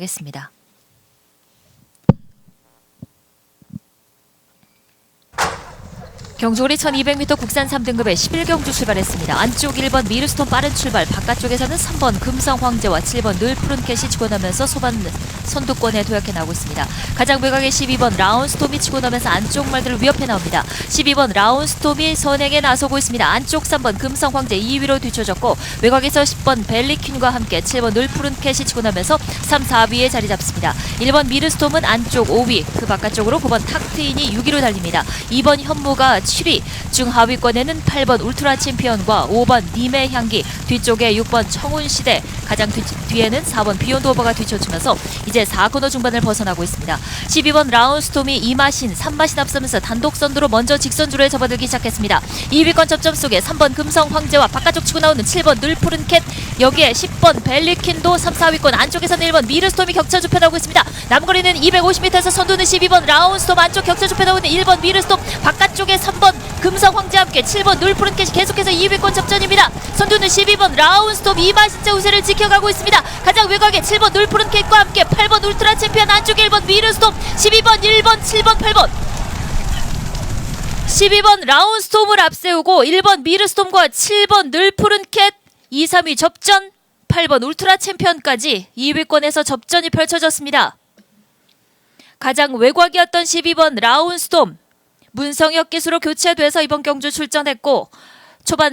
하겠습니다. 경주거리 1200m 국산 3등급의 11경주 출발했습니다. 안쪽 1번 미르스톤 빠른 출발, 바깥쪽에서는 3번 금성 황제와 7번 늘 푸른 캣이 치고 나면서 소반 선두권에 도약해 나오고 있습니다. 가장 외곽의 12번 라운스톰이 치고 나면서 안쪽 말들을 위협해 나옵니다. 12번 라운스톰이 선행에 나서고 있습니다. 안쪽 3번 금성 황제 2위로 뒤쳐졌고 외곽에서 10번 벨리퀸과 함께 7번 늘 푸른 캣이 치고 나면서 3, 4위에 자리 잡습니다. 1번 미르스톰은 안쪽 5위, 그 바깥쪽으로 9번 탁트인이 6위로 달립니다. 2번 현무가 7위, 중하위권에는 8번 울트라 챔피언과 5번 님의 향기, 뒤쪽에 6번 청운시대, 가장 뒤, 뒤에는 4번 비욘드 오버가 뒤쫓으면서 이제 4코너 중반을 벗어나고 있습니다. 12번 라운스톰이 이마신, 3마신 앞서면서 단독 선두로 먼저 직선주로에 접어들기 시작했습니다. 2위권 접점 속에 3번 금성 황제와 바깥쪽 치고 나오는 7번 늘 푸른 캣, 여기에 10번 벨리킨도 3, 4위권 안쪽에서는 1번 미르스톰이 격차 좁혀 나오고 있습니다. 남거리는 250m에서 선두는 12번 라운스톰 안쪽 격차 좁혀 나오고 있는 1번 미르스톰 바깥쪽에 3번 금성 황제와 함께 7번 늘푸른 캣이 계속해서 2위권 접전입니다. 선두는 12번 라운스톰 이마신자 우세를 지켜가고 있습니다. 가장 외곽에 7번 늘푸른 캣과 함께 8번 울트라 챔피언 안쪽에 1번 미르스톰 12번 1번 7번 8번 12번 라운스톰을 앞세우고 1번 미르스톰과 7번 늘푸른 캣 2, 3위 접전 8번 울트라 챔피언까지 2위권에서 접전이 펼쳐졌습니다. 가장 외곽이었던 12번 라운스톰 문성혁 기수로 교체돼서 이번 경주 출전했고 초반